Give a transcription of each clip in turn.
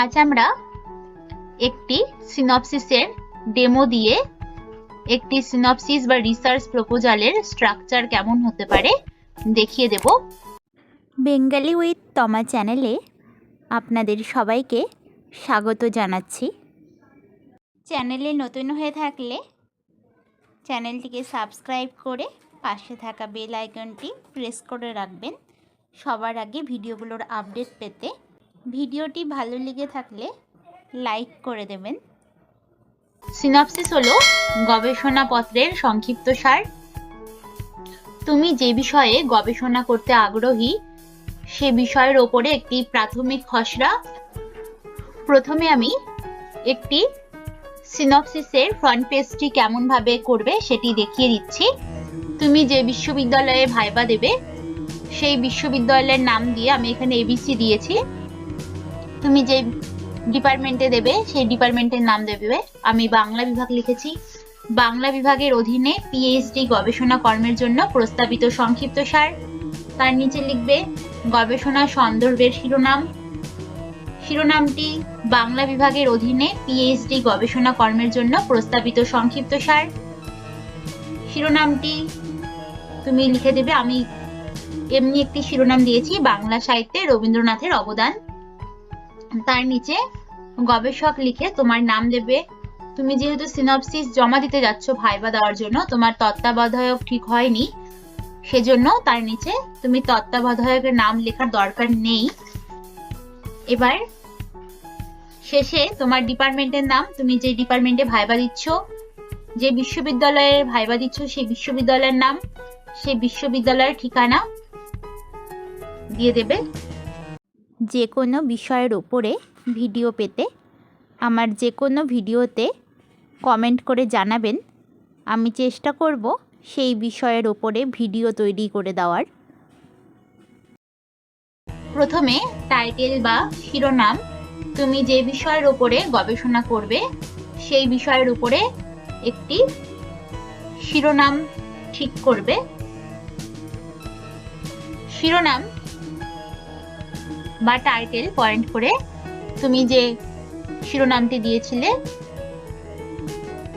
আজ আমরা একটি সিনপসিসের ডেমো দিয়ে একটি সিনপসিস বা রিসার্চ প্রপোজালের স্ট্রাকচার কেমন হতে পারে দেখিয়ে দেব। বেঙ্গালি উইথ তমা চ্যানেলে আপনাদের সবাইকে স্বাগত জানাচ্ছি। চ্যানেলে নতুন হয়ে থাকলে চ্যানেলটিকে সাবস্ক্রাইব করে পাশে থাকা বেল আইকনটি প্রেস করে রাখবেন। সবার আগে ভিডিওগুলোর আপডেট পেতে ভিডিওটি ভালো লেগে থাকলে লাইক করে দেবেন। সিনপসিস হলো গবেষণাপত্রের সংক্ষিপ্ত সার। তুমি যে বিষয়ে গবেষণা করতে আগ্রহী, সে বিষয়ের ওপরে একটি প্রাথমিক খসড়া। প্রথমে আমি একটি সিনপসিসের ফ্রন্ট পেজটি কেমনভাবে করবে সেটি দেখিয়ে দিচ্ছি। তুমি যে বিশ্ববিদ্যালয়ে ভাইবা দেবে, সেই বিশ্ববিদ্যালয়ের নাম দিয়ে আমি এখানে এবিসি দিয়েছি। তুমি যে ডিপার্টমেন্টে দেবে, সেই ডিপার্টমেন্টের নাম দেবে। আমি বাংলা বিভাগ লিখেছি। বাংলা বিভাগের অধীনে পিএইচডি গবেষণা কর্মের জন্য প্রস্তাবিত সংক্ষিপ্ত সার। তার নিচে লিখবে, গবেষণা সন্দর্ভের শিরোনাম। শিরোনামটি বাংলা বিভাগের অধীনে পিএইচডি গবেষণা কর্মের জন্য প্রস্তাবিত সংক্ষিপ্ত সার। শিরোনামটি তুমি লিখে দেবে। আমি এমনি একটি শিরোনাম দিয়েছি, বাংলা সাহিত্যে রবীন্দ্রনাথের অবদান। তার নিচে গবেষক লিখে তোমার নাম দেবে। তুমি যেহেতু সিনপসিস জমা দিতে যাচ্ছ ভাইবা দেওয়ার জন্য, তোমার তত্ত্বাবধায়ক ঠিক হয়নি। সেজন্য তার নিচে তুমি তত্ত্বাবধায়কের নাম লেখার দরকার নেই। এবার শেষে তোমার ডিপার্টমেন্টের নাম, তুমি যে ডিপার্টমেন্টে ভাইবা দিচ্ছ, যে বিশ্ববিদ্যালয়ে ভাইবা দিচ্ছ সেই বিশ্ববিদ্যালয়ের নাম সেই বিশ্ববিদ্যালয়ের ঠিকানা দিয়ে দেবে। যে কোনো বিষয়ের ওপরে ভিডিও পেতে আমার যে কোনো ভিডিওতে কমেন্ট করে জানাবেন। আমি চেষ্টা করব সেই বিষয়ের ওপরে ভিডিও তৈরি করে দেওয়ার। প্রথমে টাইটেল বা শিরোনাম, তুমি যে বিষয়ের উপরে গবেষণা করবে, সেই বিষয়ের উপরে একটি শিরোনাম ঠিক করবে। শিরোনাম বা টাইটেল পয়েন্ট করে তুমি যে শিরোনামটি দিয়েছিলে,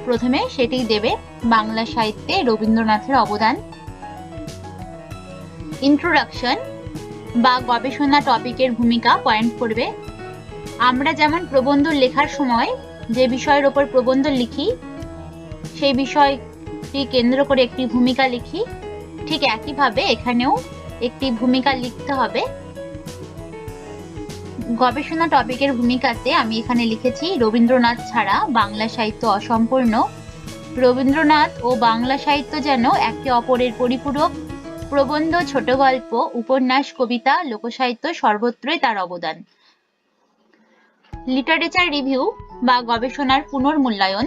প্রথমে সেটি দেবে বাংলা সাহিত্যে রবীন্দ্রনাথের অবদান। ইন্ট্রোডাকশন বা গবেষণা টপিকের ভূমিকা পয়েন্ট করবে। আমরা যেমন প্রবন্ধ লেখার সময় যে বিষয়ের ওপর প্রবন্ধ লিখি, সেই বিষয়টি কেন্দ্র করে একটি ভূমিকা লিখি, ঠিক একইভাবে এখানেও একটি ভূমিকা লিখতে হবে। গবেষণা টপিকের ভূমিকাতে আমি এখানে লিখেছি, রবীন্দ্রনাথ ছাড়া বাংলা সাহিত্য অসম্পূর্ণ। রবীন্দ্রনাথ ও বাংলা সাহিত্য যেন একে অপরের পরিপূরক। প্রবন্ধ, ছোট গল্প, উপন্যাস, কবিতা, লোকসাহিত্য সর্বত্রই তার অবদান। লিটারেচার রিভিউ বা গবেষণার পুনর্মূল্যায়ন।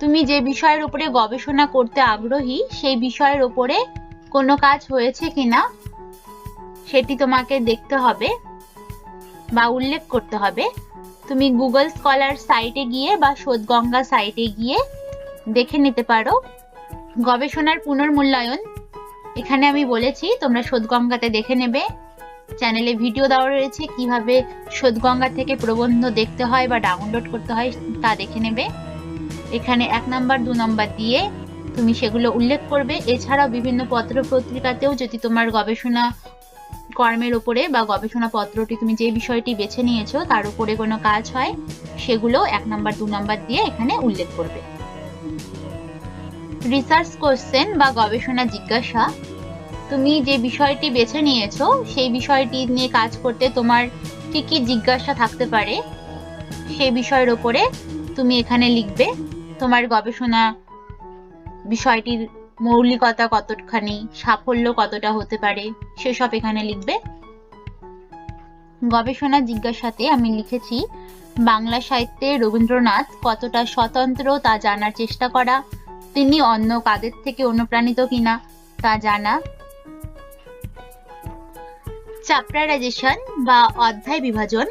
তুমি যে বিষয়ের উপরে গবেষণা করতে আগ্রহী, সেই বিষয়ের উপরে কোনো কাজ হয়েছে কিনা, সেটি তোমাকে দেখতে হবে। বা উল্লেখ করতে হবে। তুমি গুগল স্কলার সাইটে গিয়ে বা শোধগঙ্গা সাইটে গিয়ে দেখে নিতে পারো। গবেষণার পুনর্মূল্যায়ন, এখানে আমি বলেছি তোমরা শোধগঙ্গাতে দেখে নেবে। চ্যানেলে ভিডিও দেওয়া রয়েছে, কীভাবে শোধগঙ্গা থেকে প্রবন্ধ দেখতে হয় বা ডাউনলোড করতে হয় তা দেখে নেবে। এখানে এক নাম্বার, দু নাম্বার দিয়ে তুমি সেগুলো উল্লেখ করবে। এছাড়াও বিভিন্ন পত্র পত্রিকাতেও যদি তোমার গবেষণা কর্মের উপরে বা গবেষণা পত্রটি তুমি যে বিষয়টি বেছে নিয়েছো, তার উপরে কোনো কাজ হয়, সেগুলো এক নাম্বার, দু নাম্বার দিয়ে এখানে উল্লেখ করবে। রিসার্চ কোশ্চেন বা গবেষণা জিজ্ঞাসা। তুমি যে বিষয়টি বেছে নিয়েছো, সেই বিষয়টি নিয়ে কাজ করতে তোমার কি কি জিজ্ঞাসা থাকতে পারে সেই বিষয়ের উপরে তুমি এখানে লিখবে তোমার গবেষণা বিষয়টির মৌলিকতা কতখানি সাফল্য কতটা হতে পারে, সেসব এখানে লিখবে। গবেষণা জিজ্ঞাসাতে আমি লিখেছি, বাংলা সাহিত্যে রবীন্দ্রনাথ কতটা স্বতন্ত্র তা জানার চেষ্টা করা, তিনি অন্য কাদের থেকে অনুপ্রাণিত কিনা, তা জানা। চ্যাপ্টারাইজেশন বা অধ্যায় বিভাজন।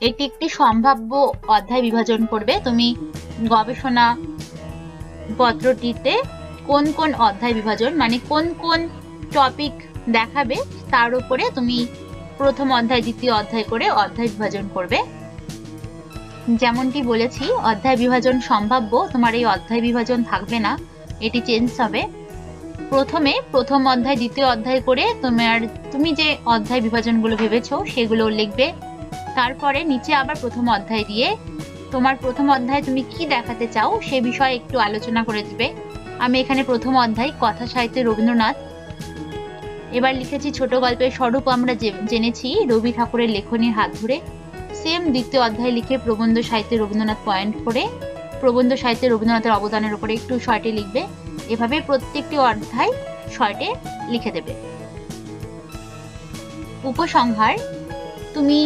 এটি একটি সম্ভাব্য অধ্যায় বিভাজন করবে। তুমি গবেষণা পত্রটিতে কোন কোন অধ্যায় বিভাজন মানে কোন কোন টপিক দেখাবে, তার উপরে তুমি প্রথম অধ্যায়, দ্বিতীয় অধ্যায় করে অধ্যায় বিভাজন করবে। যেমনটি বলেছি, অধ্যায় বিভাজন সম্ভাব্য, তোমার এই অধ্যায় বিভাজন থাকবে না, এটি চেঞ্জ হবে। প্রথমে প্রথম অধ্যায়, দ্বিতীয় অধ্যায় করে তোমার, তুমি যে অধ্যায় বিভাজনগুলো ভেবেছো, সেগুলো লিখবে। তারপরে নিচে আবার প্রথম অধ্যায় দিয়ে তোমার প্রথম অধ্যায় তুমি কি দেখাতে চাও সে বিষয়ে একটু আলোচনা করে দিবে। আমি এখানে প্রথম অধ্যায় কথা সাহিত্যে রবীন্দ্রনাথ। এবার লিখেছি ছোট গল্পের স্বরূপ আমরা জেনেছি রবি ঠাকুরের লেখনীর হাত ধরে। সেম দ্বিতীয় অধ্যায় লিখে প্রবন্ধ সাহিত্যে রবীন্দ্রনাথ পয়েন্ট করে। প্রবন্ধ সাহিত্যে রবীন্দ্রনাথের অবদানের উপরে একটু শর্টে লিখবে। এভাবে প্রত্যেকটি অধ্যায় শর্টে লিখে দেবে। উপসংহার, তুমি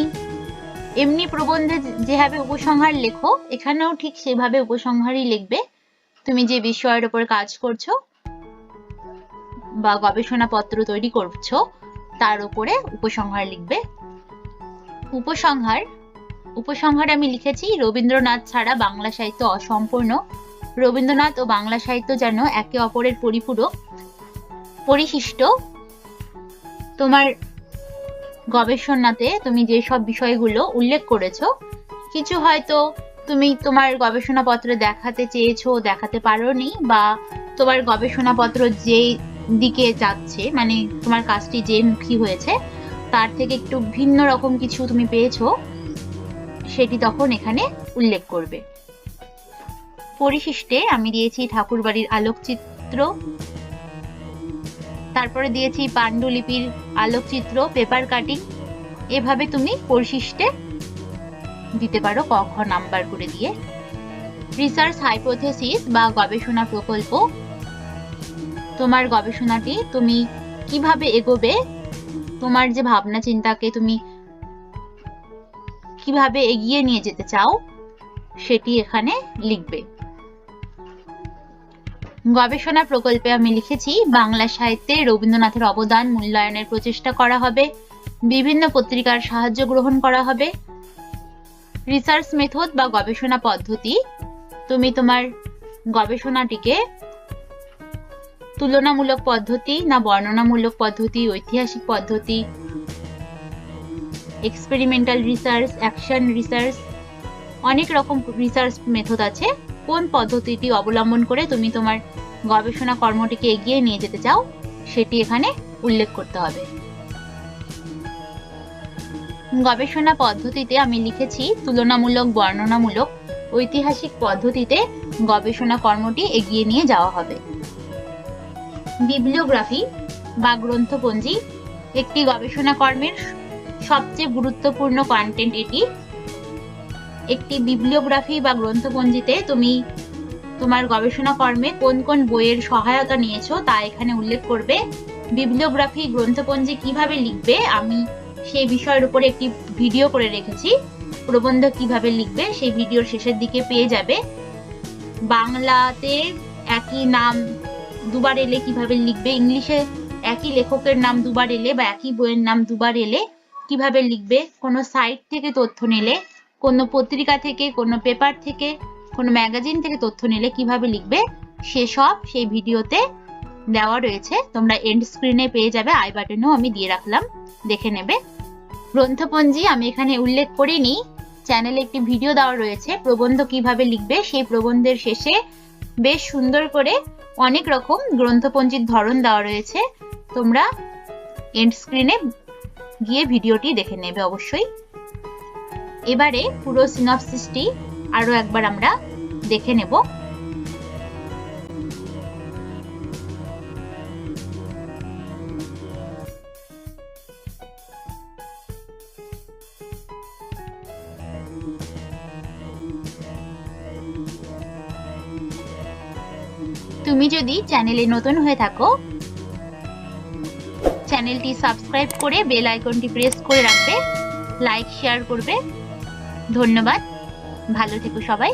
এমনি প্রবন্ধে যেভাবে উপসংহার লেখো, এখানেও ঠিক সেভাবে উপসংহারই লিখবে। তুমি যে বিষয়ের উপর কাজ করছ বা গবেষণাপত্র তৈরি করছ, তার উপরে উপসংহার লিখবে। উপসংহার উপসংহারে আমি লিখেছি, রবীন্দ্রনাথ ছাড়া বাংলা সাহিত্য অসম্পূর্ণ। রবীন্দ্রনাথ ও বাংলা সাহিত্য যেন একে অপরের পরিপূরক, পরিশিষ্ট। তোমার গবেষণাতে তুমি যেসব বিষয়গুলো উল্লেখ করেছ, কিছু হয়তো তুমি তোমার গবেষণাপত্রে দেখাতে চেয়েছো, দেখাতে পারোনি, বা তোমার গবেষণাপত্র যে দিকে যাচ্ছে মানে তোমার কাজটি যে মুখী হয়েছে, তার থেকে একটু ভিন্ন রকম কিছু তুমি পেয়েছ, সেটি তখন এখানে উল্লেখ করবে। পরিশিষ্টে আমি দিয়েছি ঠাকুরবাড়ির আলোকচিত্র তারপরে দিয়েছি পাণ্ডুলিপির আলোকচিত্র, পেপার কাটিং। এভাবে তুমি পরিশিষ্টে দিতে পারো ক, খ নাম্বার করে দিয়ে। রিসার্চ হাইপোথেসিস বা গবেষণা প্রকল্প। তোমার গবেষণাটি তুমি কীভাবে এগোবে? তোমার যে ভাবনা চিন্তাকে তুমি কীভাবে এগিয়ে নিয়ে যেতে চাও, সেটি এখানে লিখবে। গবেষণা প্রকল্পে আমি লিখেছি, বাংলা সাহিত্যে রবীন্দ্রনাথের অবদান, মূল্যায়নের প্রচেষ্টা করা হবে, বিভিন্ন পত্রিকার সাহায্য গ্রহণ করা হবে রিসার্চ মেথড বা গবেষণা পদ্ধতি। তুমি তোমার গবেষণাটিকে তুলনামূলক পদ্ধতি না বর্ণনামূলক পদ্ধতি, ঐতিহাসিক পদ্ধতি এক্সপেরিমেন্টাল রিসার্চ অ্যাকশন রিসার্চ অনেক রকম রিসার্চ মেথড আছে। কোন পদ্ধতিটি অবলম্বন করে তুমি তোমার গবেষণা কর্মটিকে এগিয়ে নিয়ে যেতে চাও, সেটি এখানে উল্লেখ করতে হবে। গবেষণা পদ্ধতিতে আমি লিখেছি তুলনামূলক, বর্ণনামূলক, ঐতিহাসিক পদ্ধতিতে গবেষণা কর্মটি এগিয়ে নিয়ে যাওয়া হবে। বিবলিওগ্রাফি বা গ্রন্থপঞ্জি একটি গবেষণা কর্মের সবচেয়ে গুরুত্বপূর্ণ কন্টেন্ট এটি। একটি বিবলিওগ্রাফি বা গ্রন্থপঞ্জিতে তুমি তোমার গবেষণা কর্মে কোন কোন বইয়ের সহায়তা নিয়েছো তা এখানে উল্লেখ করবে। বিবলিওগ্রাফি গ্রন্থপঞ্জি কীভাবে লিখবে আমি সেই বিষয়ের উপরে একটি ভিডিও করে রেখেছি। প্রবন্ধ কীভাবে লিখবে সেই ভিডিওর শেষের দিকে পেয়ে যাবে। বাংলাতে একই নাম দুবার এলে কীভাবে লিখবে? ইংলিশে একই লেখকের নাম দুবার এলে বা একই বইয়ের নাম দুবার এলে কীভাবে লিখবে? কোনো সাইট থেকে তথ্য নিলে কোনো পত্রিকা থেকে, কোনো পেপার থেকে, কোনো ম্যাগাজিন থেকে তথ্য নিলে কীভাবে লিখবে সেসব সেই ভিডিওতে দেওয়া রয়েছে। তোমরা এন্ড স্ক্রিনে পেয়ে যাবে আই বাটনেও আমি দিয়ে রাখলাম, দেখে নেবে। গ্রন্থপঞ্জি আমি এখানে উল্লেখ করিনি চ্যানেলে একটি ভিডিও দেওয়া রয়েছে, প্রবন্ধ কীভাবে লিখবে, সেই প্রবন্ধের শেষে বেশ সুন্দর করে অনেক রকম গ্রন্থপঞ্জির ধরন দেওয়া রয়েছে। তোমরা এন্ড স্ক্রিনে গিয়ে ভিডিওটি দেখে নেবে অবশ্যই। এবারে পুরো সিনপসিসটি আরও একবার আমরা দেখে নেব। তুমি যদি চ্যানেলে নতুন হয়ে থাকো, চ্যানেলটি সাবস্ক্রাইব করে বেল আইকনটি প্রেস করে রাখবে, লাইক, শেয়ার করবে ধন্যবাদ। ভালো থেকো সবাই।